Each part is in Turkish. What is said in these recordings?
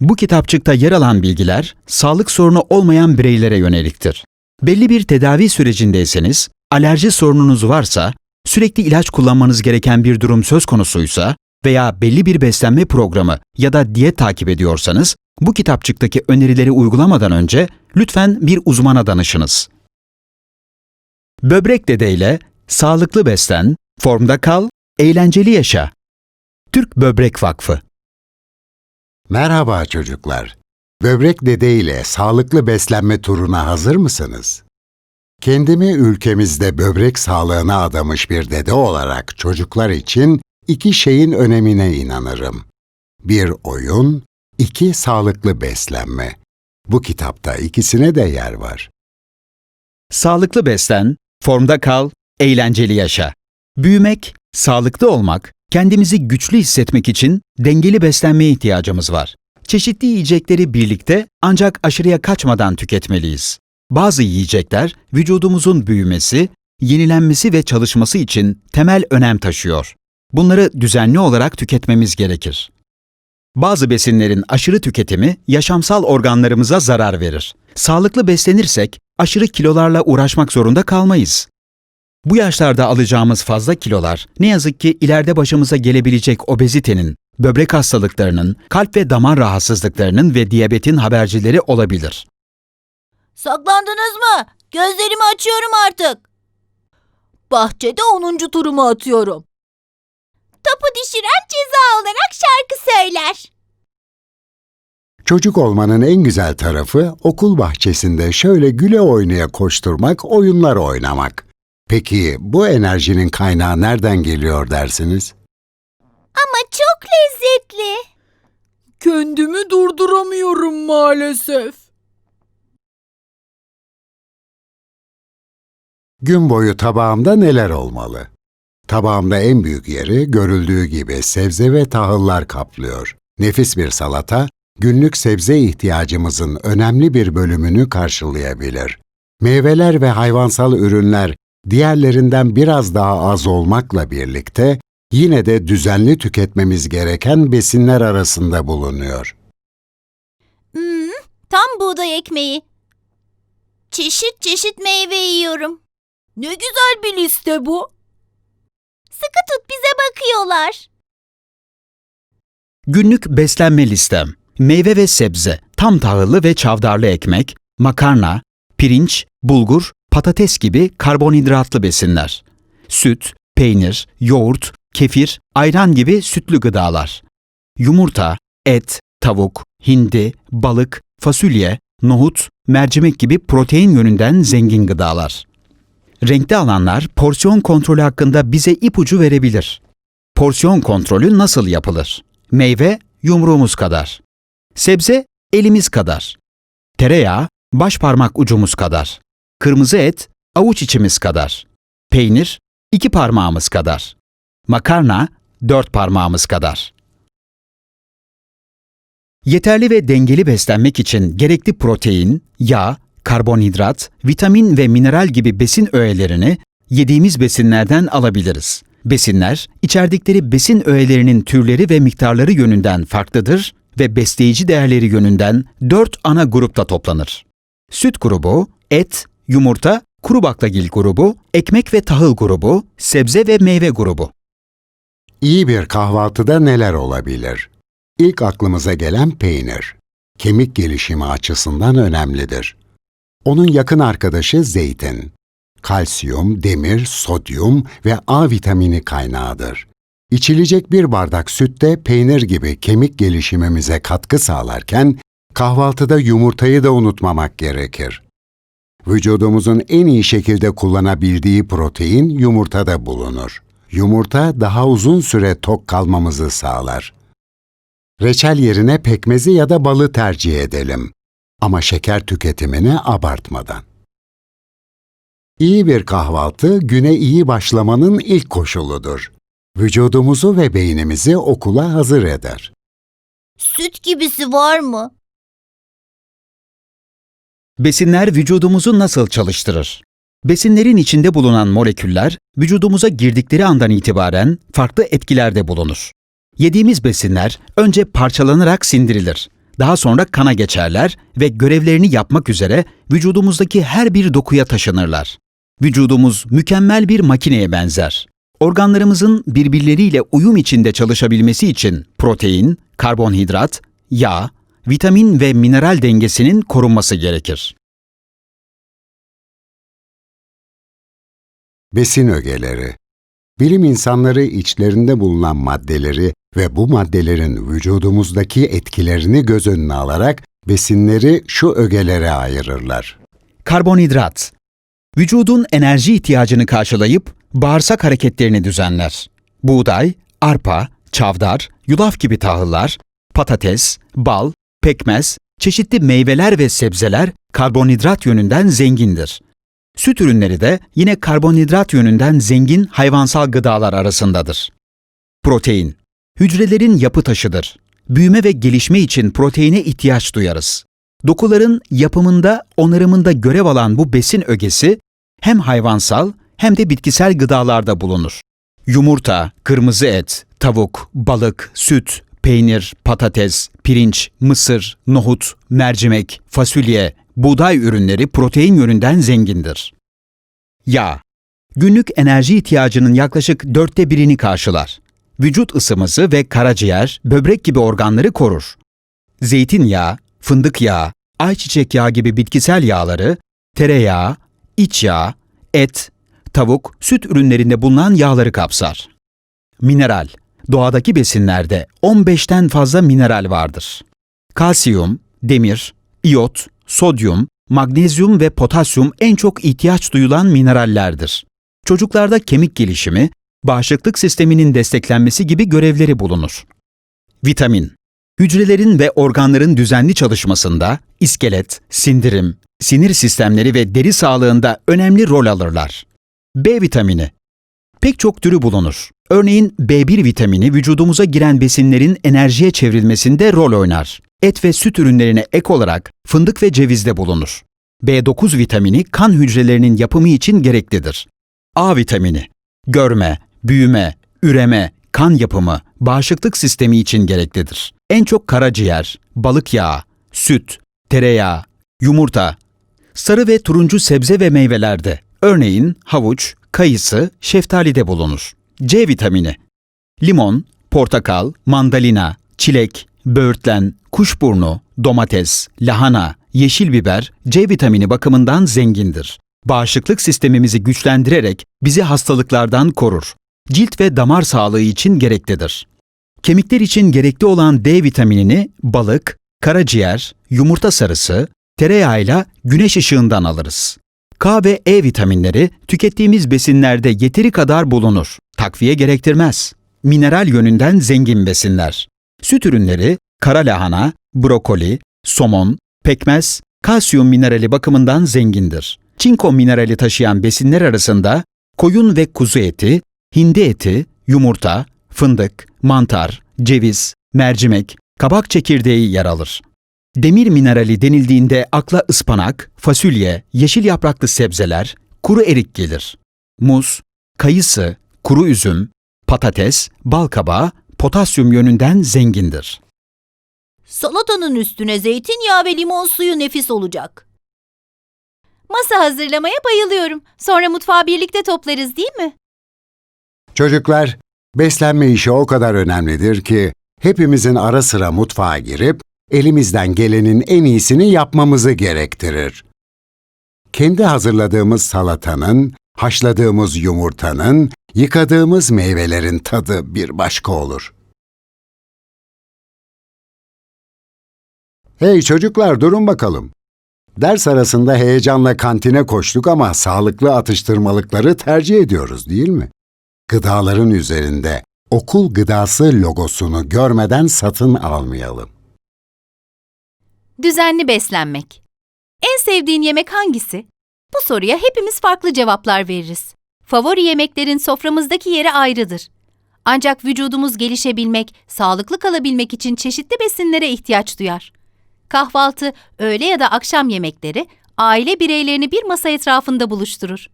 Bu kitapçıkta yer alan bilgiler sağlık sorunu olmayan bireylere yöneliktir. Belli bir tedavi sürecindeyseniz, alerji sorununuz varsa, sürekli ilaç kullanmanız gereken bir durum söz konusuysa veya belli bir beslenme programı ya da diyet takip ediyorsanız, bu kitapçıktaki önerileri uygulamadan önce lütfen bir uzmana danışınız. Böbrek Dede ile sağlıklı beslen, formda kal, eğlenceli yaşa. Türk Böbrek Vakfı Merhaba çocuklar. Böbrek Dede ile sağlıklı beslenme turuna hazır mısınız? Kendimi ülkemizde böbrek sağlığına adamış bir dede olarak çocuklar için iki şeyin önemine inanırım. Bir oyun, iki sağlıklı beslenme. Bu kitapta ikisine de yer var. Sağlıklı beslen, formda kal, eğlenceli yaşa. Büyümek, sağlıklı olmak, kendimizi güçlü hissetmek için dengeli beslenmeye ihtiyacımız var. Çeşitli yiyecekleri birlikte ancak aşırıya kaçmadan tüketmeliyiz. Bazı yiyecekler vücudumuzun büyümesi, yenilenmesi ve çalışması için temel önem taşıyor. Bunları düzenli olarak tüketmemiz gerekir. Bazı besinlerin aşırı tüketimi yaşamsal organlarımıza zarar verir. Sağlıklı beslenirsek aşırı kilolarla uğraşmak zorunda kalmayız. Bu yaşlarda alacağımız fazla kilolar ne yazık ki ileride başımıza gelebilecek obezitenin, böbrek hastalıklarının, kalp ve damar rahatsızlıklarının ve diyabetin habercileri olabilir. Saklandınız mı? Gözlerimi açıyorum artık. Bahçede 10. turumu atıyorum. Topu düşüren ceza olarak şarkı söyler. Çocuk olmanın en güzel tarafı okul bahçesinde şöyle güle oynaya koşturmak, oyunlar oynamak. Peki bu enerjinin kaynağı nereden geliyor dersiniz? Ama çok lezzetli. Kendimi durduramıyorum maalesef. Gün boyu tabağımda neler olmalı? Tabağımda en büyük yeri görüldüğü gibi sebze ve tahıllar kaplıyor. Nefis bir salata, günlük sebze ihtiyacımızın önemli bir bölümünü karşılayabilir. Meyveler ve hayvansal ürünler diğerlerinden biraz daha az olmakla birlikte yine de düzenli tüketmemiz gereken besinler arasında bulunuyor. Hmm, tam buğday ekmeği. Çeşit çeşit meyve yiyorum. Ne güzel bir liste bu. Sıkı tut bize bakıyorlar. Günlük beslenme listem. Meyve ve sebze, tam tahıllı ve çavdarlı ekmek, makarna, pirinç, bulgur, patates gibi karbonhidratlı besinler. Süt, peynir, yoğurt, kefir, ayran gibi sütlü gıdalar. Yumurta, et, tavuk, hindi, balık, fasulye, nohut, mercimek gibi protein yönünden zengin gıdalar. Renkli alanlar porsiyon kontrolü hakkında bize ipucu verebilir. Porsiyon kontrolü nasıl yapılır? Meyve yumruğumuz kadar. Sebze elimiz kadar. Tereyağı baş parmak ucumuz kadar. Kırmızı et avuç içimiz kadar. Peynir iki parmağımız kadar. Makarna dört parmağımız kadar. Yeterli ve dengeli beslenmek için gerekli protein, yağ, karbonhidrat, vitamin ve mineral gibi besin öğelerini yediğimiz besinlerden alabiliriz. Besinler, içerdikleri besin öğelerinin türleri ve miktarları yönünden farklıdır ve besleyici değerleri yönünden dört ana grupta toplanır. Süt grubu, et, yumurta, kuru baklagil grubu, ekmek ve tahıl grubu, sebze ve meyve grubu. İyi bir kahvaltıda neler olabilir? İlk aklımıza gelen peynir. Kemik gelişimi açısından önemlidir. Onun yakın arkadaşı zeytin. Kalsiyum, demir, sodyum ve A vitamini kaynağıdır. İçilecek bir bardak süt de peynir gibi kemik gelişimimize katkı sağlarken kahvaltıda yumurtayı da unutmamak gerekir. Vücudumuzun en iyi şekilde kullanabildiği protein yumurtada bulunur. Yumurta daha uzun süre tok kalmamızı sağlar. Reçel yerine pekmezi ya da balı tercih edelim. Ama şeker tüketimini abartmadan. İyi bir kahvaltı güne iyi başlamanın ilk koşuludur. Vücudumuzu ve beynimizi okula hazır eder. Süt gibisi var mı? Besinler vücudumuzu nasıl çalıştırır? Besinlerin içinde bulunan moleküller vücudumuza girdikleri andan itibaren farklı etkilerde bulunur. Yediğimiz besinler önce parçalanarak sindirilir. Daha sonra kana geçerler ve görevlerini yapmak üzere vücudumuzdaki her bir dokuya taşınırlar. Vücudumuz mükemmel bir makineye benzer. Organlarımızın birbirleriyle uyum içinde çalışabilmesi için protein, karbonhidrat, yağ, vitamin ve mineral dengesinin korunması gerekir. Besin ögeleri Bilim insanları içlerinde bulunan maddeleri ve bu maddelerin vücudumuzdaki etkilerini göz önüne alarak besinleri şu ögelere ayırırlar. Karbonhidrat Vücudun enerji ihtiyacını karşılayıp bağırsak hareketlerini düzenler. Buğday, arpa, çavdar, yulaf gibi tahıllar, patates, bal, pekmez, çeşitli meyveler ve sebzeler karbonhidrat yönünden zengindir. Süt ürünleri de yine karbonhidrat yönünden zengin hayvansal gıdalar arasındadır. Protein Hücrelerin yapı taşıdır. Büyüme ve gelişme için proteine ihtiyaç duyarız. Dokuların yapımında, onarımında görev alan bu besin ögesi hem hayvansal hem de bitkisel gıdalarda bulunur. Yumurta, kırmızı et, tavuk, balık, süt, peynir, patates, pirinç, mısır, nohut, mercimek, fasulye, buğday ürünleri protein yönünden zengindir. Yağ Günlük enerji ihtiyacının yaklaşık dörtte birini karşılar. Vücut ısımızı ve karaciğer, böbrek gibi organları korur. Zeytinyağı, fındık yağı, ayçiçek yağı gibi bitkisel yağları, tereyağı, iç yağ, et, tavuk, süt ürünlerinde bulunan yağları kapsar. Mineral Doğadaki besinlerde 15'ten fazla mineral vardır. Kalsiyum, demir, iyot, sodyum, magnezyum ve potasyum en çok ihtiyaç duyulan minerallerdir. Çocuklarda kemik gelişimi, bağışıklık sisteminin desteklenmesi gibi görevleri bulunur. Vitamin Hücrelerin ve organların düzenli çalışmasında iskelet, sindirim, sinir sistemleri ve deri sağlığında önemli rol alırlar. B vitamini Pek çok türü bulunur. Örneğin B1 vitamini vücudumuza giren besinlerin enerjiye çevrilmesinde rol oynar. Et ve süt ürünlerine ek olarak fındık ve cevizde bulunur. B9 vitamini kan hücrelerinin yapımı için gereklidir. A vitamini görme, büyüme, üreme, kan yapımı, bağışıklık sistemi için gereklidir. En çok karaciğer, balık yağı, süt, tereyağı, yumurta, sarı ve turuncu sebze ve meyvelerde, örneğin havuç, kayısı, şeftalide bulunur. C vitamini limon, portakal, mandalina, çilek, böğürtlen, kuşburnu, domates, lahana, yeşil biber C vitamini bakımından zengindir. Bağışıklık sistemimizi güçlendirerek bizi hastalıklardan korur. Cilt ve damar sağlığı için gereklidir. Kemikler için gerekli olan D vitaminini balık, karaciğer, yumurta sarısı, tereyağıyla güneş ışığından alırız. K ve E vitaminleri tükettiğimiz besinlerde yeteri kadar bulunur. Takviye gerektirmez. Mineral yönünden zengin besinler. Süt ürünleri, kara lahana, brokoli, somon, pekmez, kalsiyum minerali bakımından zengindir. Çinko minerali taşıyan besinler arasında koyun ve kuzu eti, hindi eti, yumurta, fındık, mantar, ceviz, mercimek, kabak çekirdeği yer alır. Demir minerali denildiğinde akla ıspanak, fasulye, yeşil yapraklı sebzeler, kuru erik gelir. Muz, kayısı, kuru üzüm, patates, bal kabağı potasyum yönünden zengindir. Salatanın üstüne zeytinyağı ve limon suyu nefis olacak. Masa hazırlamaya bayılıyorum. Sonra mutfağı birlikte toplarız değil mi? Çocuklar, beslenme işi o kadar önemlidir ki hepimizin ara sıra mutfağa girip elimizden gelenin en iyisini yapmamızı gerektirir. Kendi hazırladığımız salatanın, haşladığımız yumurtanın, yıkadığımız meyvelerin tadı bir başka olur. Hey çocuklar durun bakalım. Ders arasında heyecanla kantine koştuk ama sağlıklı atıştırmalıkları tercih ediyoruz değil mi? Gıdaların üzerinde okul gıdası logosunu görmeden satın almayalım. Düzenli beslenmek. En sevdiğin yemek hangisi? Bu soruya hepimiz farklı cevaplar veririz. Favori yemeklerin soframızdaki yeri ayrıdır. Ancak vücudumuz gelişebilmek, sağlıklı kalabilmek için çeşitli besinlere ihtiyaç duyar. Kahvaltı, öğle ya da akşam yemekleri aile bireylerini bir masa etrafında buluşturur.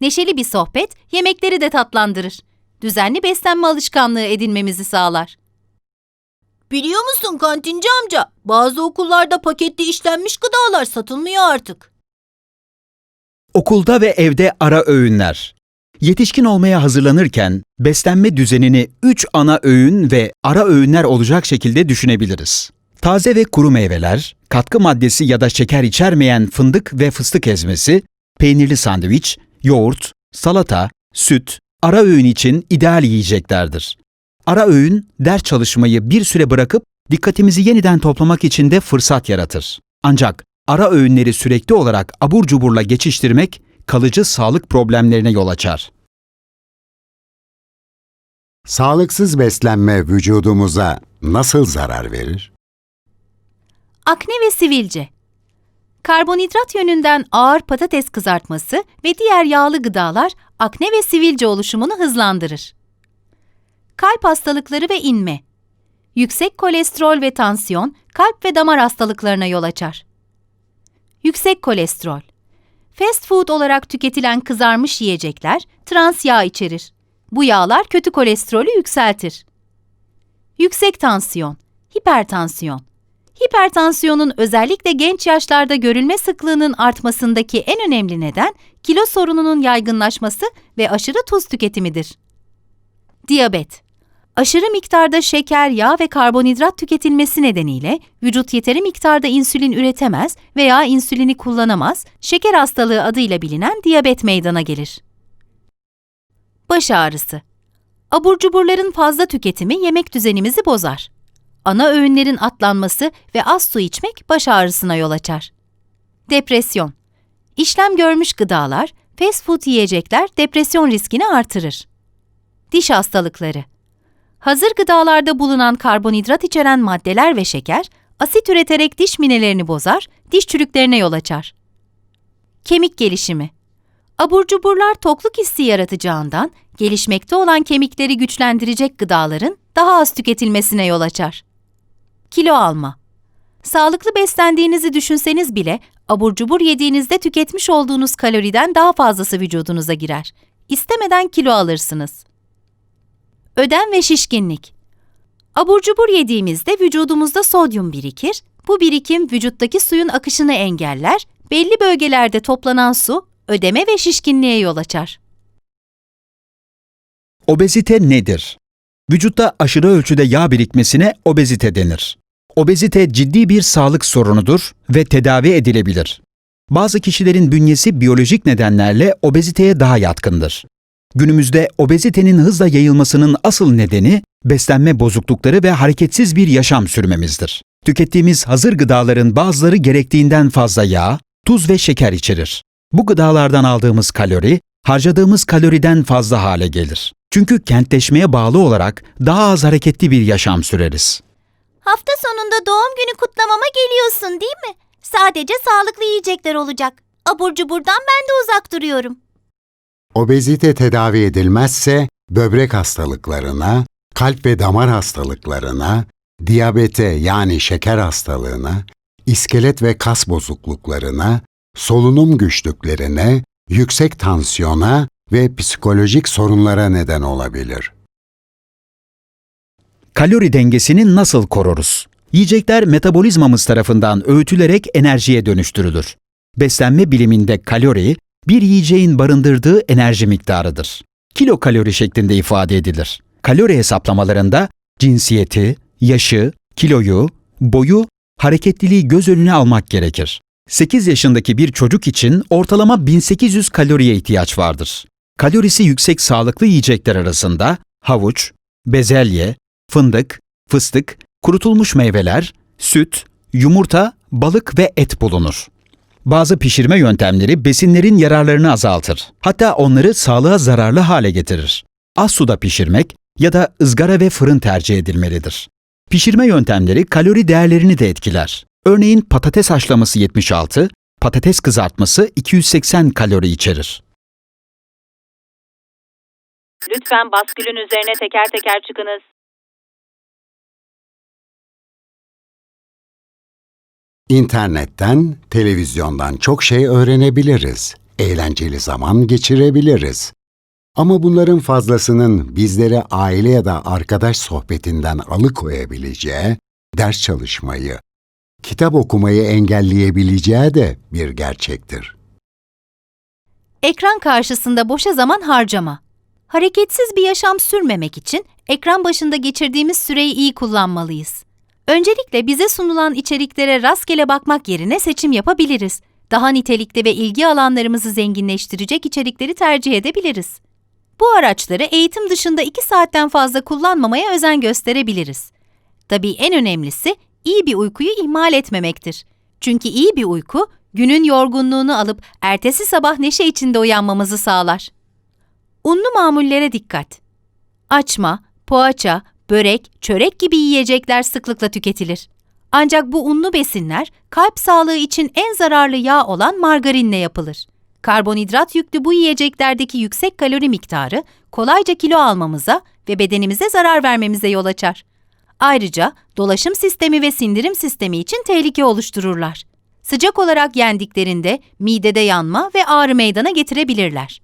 Neşeli bir sohbet yemekleri de tatlandırır. Düzenli beslenme alışkanlığı edinmemizi sağlar. Biliyor musun kantinci amca? Bazı okullarda paketli işlenmiş gıdalar satılmıyor artık. Okulda ve evde ara öğünler. Yetişkin olmaya hazırlanırken beslenme düzenini 3 ana öğün ve ara öğünler olacak şekilde düşünebiliriz. Taze ve kuru meyveler, katkı maddesi ya da şeker içermeyen fındık ve fıstık ezmesi, peynirli sandviç, yoğurt, salata, süt, ara öğün için ideal yiyeceklerdir. Ara öğün, ders çalışmayı bir süre bırakıp dikkatimizi yeniden toplamak için de fırsat yaratır. Ancak ara öğünleri sürekli olarak abur cuburla geçiştirmek kalıcı sağlık problemlerine yol açar. Sağlıksız beslenme vücudumuza nasıl zarar verir? Akne ve sivilce. Karbonhidrat yönünden ağır patates kızartması ve diğer yağlı gıdalar akne ve sivilce oluşumunu hızlandırır. Kalp hastalıkları ve inme. Yüksek kolesterol ve tansiyon kalp ve damar hastalıklarına yol açar. Yüksek kolesterol. Fast food olarak tüketilen kızarmış yiyecekler trans yağ içerir. Bu yağlar kötü kolesterolü yükseltir. Yüksek tansiyon, hipertansiyon. Hipertansiyonun özellikle genç yaşlarda görülme sıklığının artmasındaki en önemli neden kilo sorununun yaygınlaşması ve aşırı tuz tüketimidir. Diyabet. Aşırı miktarda şeker, yağ ve karbonhidrat tüketilmesi nedeniyle vücut yeteri miktarda insülin üretemez veya insülini kullanamaz, şeker hastalığı adıyla bilinen diyabet meydana gelir. Baş ağrısı. Abur cuburların fazla tüketimi yemek düzenimizi bozar. Ana öğünlerin atlanması ve az su içmek baş ağrısına yol açar. Depresyon. İşlem görmüş gıdalar, fast food yiyecekler depresyon riskini artırır. Diş hastalıkları. Hazır gıdalarda bulunan karbonhidrat içeren maddeler ve şeker, asit üreterek diş minelerini bozar, diş çürüklerine yol açar. Kemik gelişimi. Abur cuburlar tokluk hissi yaratacağından, gelişmekte olan kemikleri güçlendirecek gıdaların daha az tüketilmesine yol açar. Kilo alma. Sağlıklı beslendiğinizi düşünseniz bile abur cubur yediğinizde tüketmiş olduğunuz kaloriden daha fazlası vücudunuza girer. İstemeden kilo alırsınız. Ödem ve şişkinlik. Abur cubur yediğimizde vücudumuzda sodyum birikir. Bu birikim vücuttaki suyun akışını engeller, belli bölgelerde toplanan su ödeme ve şişkinliğe yol açar. Obezite nedir? Vücutta aşırı ölçüde yağ birikmesine obezite denir. Obezite ciddi bir sağlık sorunudur ve tedavi edilebilir. Bazı kişilerin bünyesi biyolojik nedenlerle obeziteye daha yatkındır. Günümüzde obezitenin hızla yayılmasının asıl nedeni beslenme bozuklukları ve hareketsiz bir yaşam sürmemizdir. Tükettiğimiz hazır gıdaların bazıları gerektiğinden fazla yağ, tuz ve şeker içerir. Bu gıdalardan aldığımız kalori, harcadığımız kaloriden fazla hale gelir. Çünkü kentleşmeye bağlı olarak daha az hareketli bir yaşam süreriz. Hafta sonunda doğum günü kutlamama geliyorsun değil mi? Sadece sağlıklı yiyecekler olacak. Abur cuburdan ben de uzak duruyorum. Obezite tedavi edilmezse böbrek hastalıklarına, kalp ve damar hastalıklarına, diyabete yani şeker hastalığına, iskelet ve kas bozukluklarına, solunum güçlüklerine, yüksek tansiyona ve psikolojik sorunlara neden olabilir. Kalori dengesini nasıl koruruz? Yiyecekler metabolizmamız tarafından öğütülerek enerjiye dönüştürülür. Beslenme biliminde kalori, bir yiyeceğin barındırdığı enerji miktarıdır. Kilokalori şeklinde ifade edilir. Kalori hesaplamalarında cinsiyeti, yaşı, kiloyu, boyu, hareketliliği göz önüne almak gerekir. 8 yaşındaki bir çocuk için ortalama 1800 kaloriye ihtiyaç vardır. Kalorisi yüksek sağlıklı yiyecekler arasında havuç, bezelye, fındık, fıstık, kurutulmuş meyveler, süt, yumurta, balık ve et bulunur. Bazı pişirme yöntemleri besinlerin yararlarını azaltır. Hatta onları sağlığa zararlı hale getirir. Az suda pişirmek ya da ızgara ve fırın tercih edilmelidir. Pişirme yöntemleri kalori değerlerini de etkiler. Örneğin patates haşlaması 76, patates kızartması 280 kalori içerir. Lütfen baskülün üzerine teker teker çıkınız. İnternetten, televizyondan çok şey öğrenebiliriz. Eğlenceli zaman geçirebiliriz. Ama bunların fazlasının bizleri aile ya da arkadaş sohbetinden alıkoyabileceği, ders çalışmayı, kitap okumayı engelleyebileceği de bir gerçektir. Ekran karşısında boşa zaman harcama. Hareketsiz bir yaşam sürmemek için ekran başında geçirdiğimiz süreyi iyi kullanmalıyız. Öncelikle bize sunulan içeriklere rastgele bakmak yerine seçim yapabiliriz. Daha nitelikli ve ilgi alanlarımızı zenginleştirecek içerikleri tercih edebiliriz. Bu araçları eğitim dışında 2 saatten fazla kullanmamaya özen gösterebiliriz. Tabii en önemlisi iyi bir uykuyu ihmal etmemektir. Çünkü iyi bir uyku günün yorgunluğunu alıp ertesi sabah neşe içinde uyanmamızı sağlar. Unlu mamullere dikkat. Açma, poğaça, börek, çörek gibi yiyecekler sıklıkla tüketilir. Ancak bu unlu besinler kalp sağlığı için en zararlı yağ olan margarinle yapılır. Karbonhidrat yüklü bu yiyeceklerdeki yüksek kalori miktarı kolayca kilo almamıza ve bedenimize zarar vermemize yol açar. Ayrıca dolaşım sistemi ve sindirim sistemi için tehlike oluştururlar. Sıcak olarak yendiklerinde midede yanma ve ağrı meydana getirebilirler.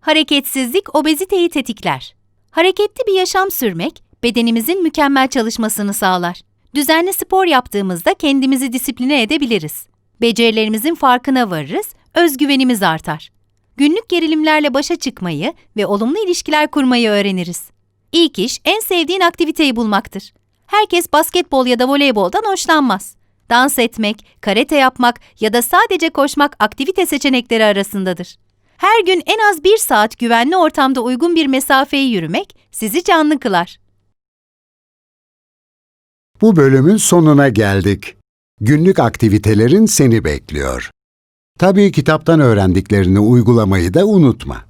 Hareketsizlik obeziteyi tetikler. Hareketli bir yaşam sürmek bedenimizin mükemmel çalışmasını sağlar. Düzenli spor yaptığımızda kendimizi disipline edebiliriz. Becerilerimizin farkına varırız, özgüvenimiz artar. Günlük gerilimlerle başa çıkmayı ve olumlu ilişkiler kurmayı öğreniriz. İlk iş en sevdiğin aktiviteyi bulmaktır. Herkes basketbol ya da voleyboldan hoşlanmaz. Dans etmek, karate yapmak ya da sadece koşmak aktivite seçenekleri arasındadır. Her gün en az bir saat güvenli ortamda uygun bir mesafeyi yürümek sizi canlı kılar. Bu bölümün sonuna geldik. Günlük aktivitelerin seni bekliyor. Tabii kitaptan öğrendiklerini uygulamayı da unutma.